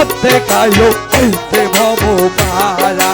করতে কালো হইতে ভব পারা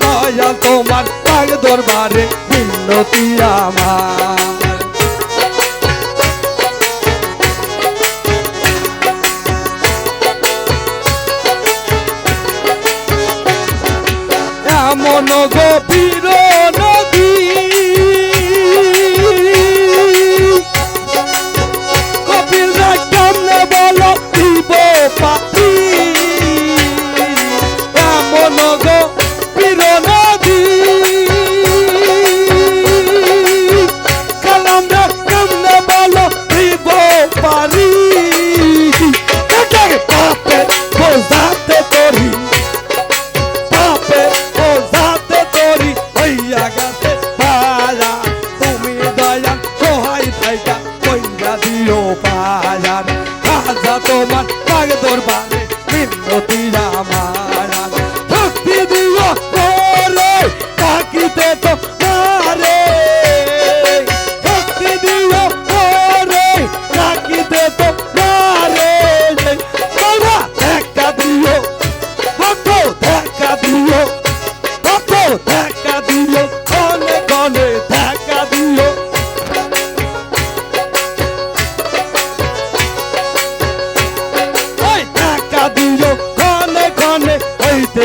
দয়া তোমার পাগ দরবারে বিনতি আমার।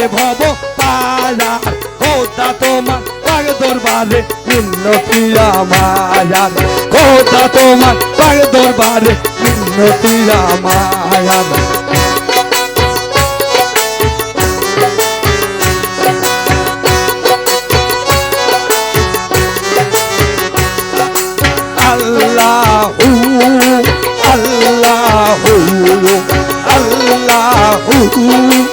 ভব পালার খোদা তোমার পাগ দরবারে উন্নতি রামায়ার খোদা তোমার পাগ দরবারে উন্নতি রামায়ার Allahu Allahu Allahu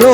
আরও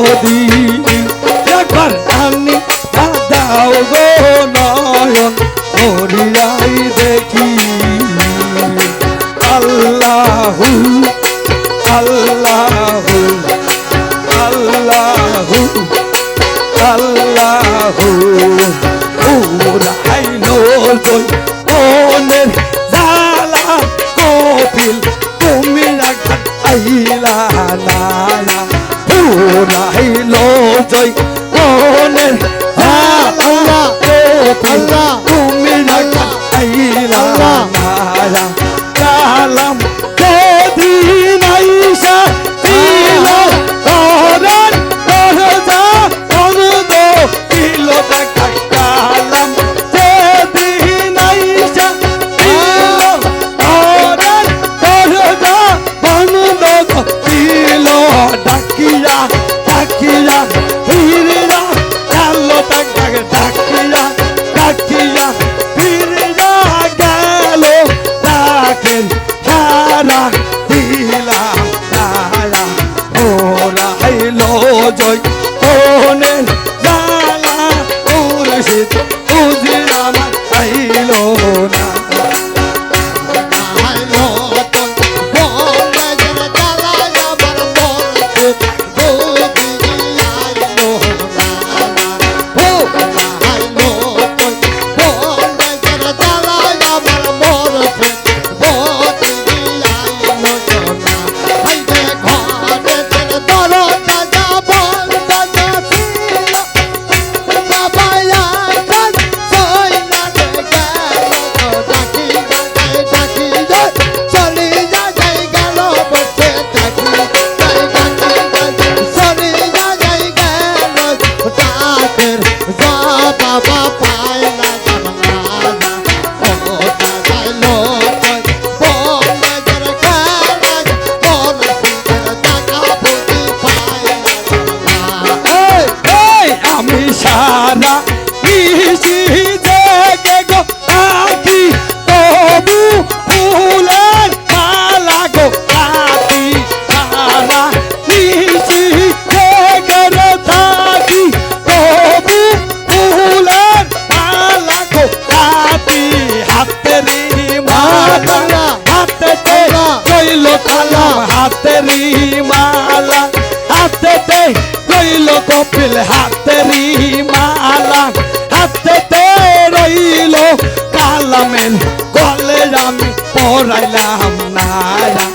গলে আমি পড়াইলাম নারা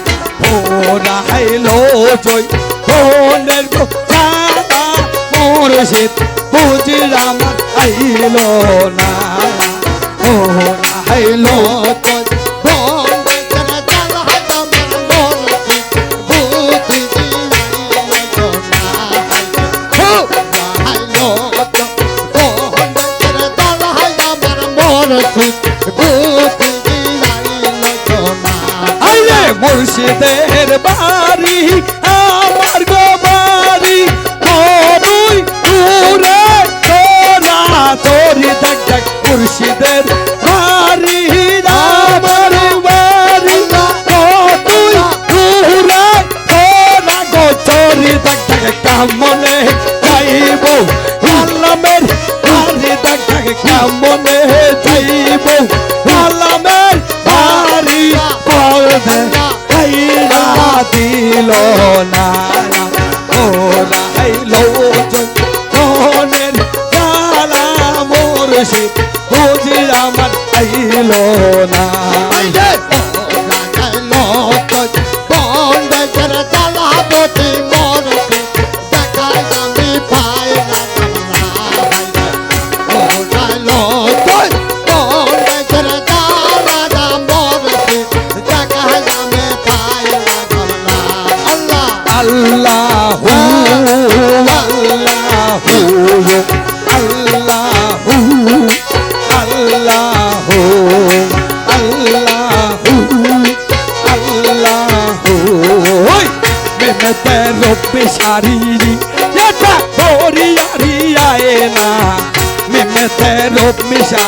পড়াইল জয়। বনের সাদা মুর্শিদ বুঝিরাম আইল না পড়াইল জয়। মুর্শিদের বাড়ি, আমার গো বাড়ি। বনুই দূরে তোরা, তোরি দেখ দেখ মুর্শিদের বাড়ি। আমার বাড়ি তোরা গো কামন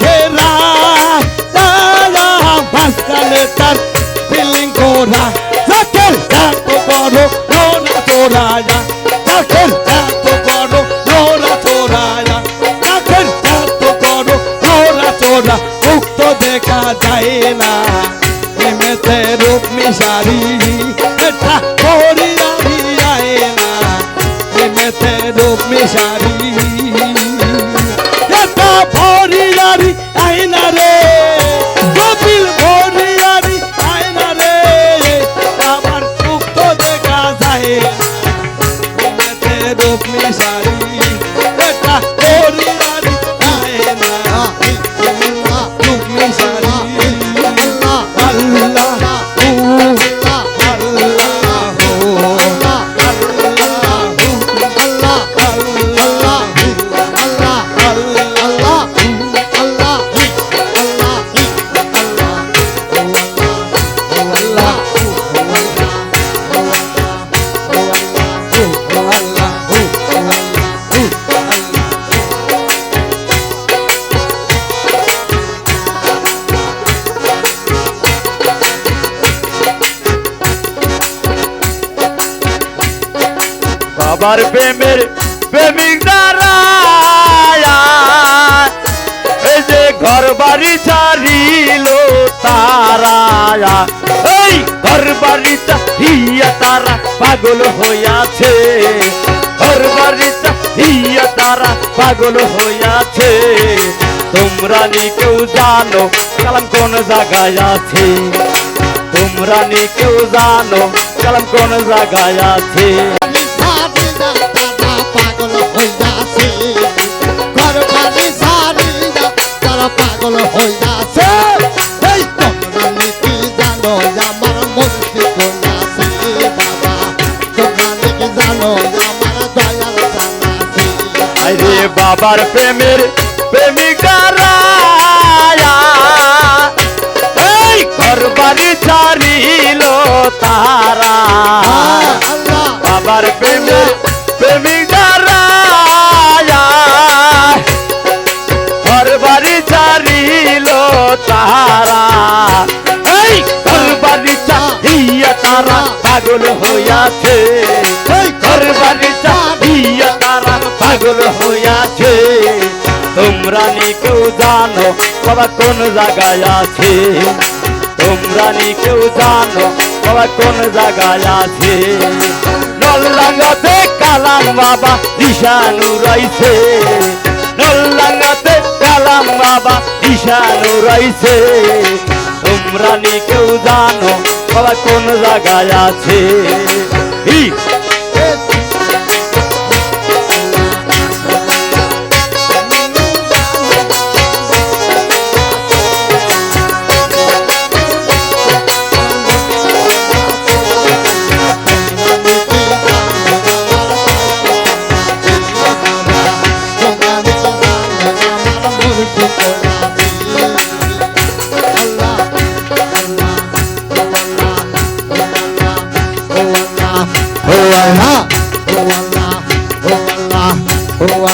ঘেরা। আয়া মাঝখানে তার ফিলিং করা যাকের এত করো নোরা চোরায়া। যাকের এত করো নোরা চোরায়া। যাকের এত করো নোরা চোরা। মুক্ত দেখা যায় না। প্রেমেতে রূপ মিশারি বাবার প্রেমের প্রেমিক দাঁড়ায়া এই যে ঘর বাড়ি ছাড়িল তারায়া। এই ঘর বাড়ি হিয়া তারা পাগল হইয়াছে। ঘর বাড়ি হিয়া তারা পাগল হইয়াছে। তোমরা নি কেউ জানো কালাম কোন জায়গায় আছে। তোমরা নি কেউ জানো কালাম কোন জায়গায় আছে। বাবার প্রেমের প্রেমিকা রায়া এই ঘর ছাড়িল তারা। বাবার প্রেমের প্রেমিকা রায়া ঘর বাড়ি ছাড়িল তারা এই ঘর বাড়ি চাহিয়া তারা পাগল হইয়াছে। এই ঘর বাড়ি চাহিয়া তারা পাগল হইয়াছে। তোমরা নি কেউ জানো বাবা কোন জায়গায় আছে? তোমরা নি কেউ জানো বাবা কোন জায়গায় আছে? নল্লাঙ্গাতে কালাম বাবা দিশানু রয়েছে নল্লাঙ্গাতে কালাম বাবা দিশানু রয়েছে তোমরা নি কেউ জানো বাবা কোন জায়গায় আছে?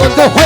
我走。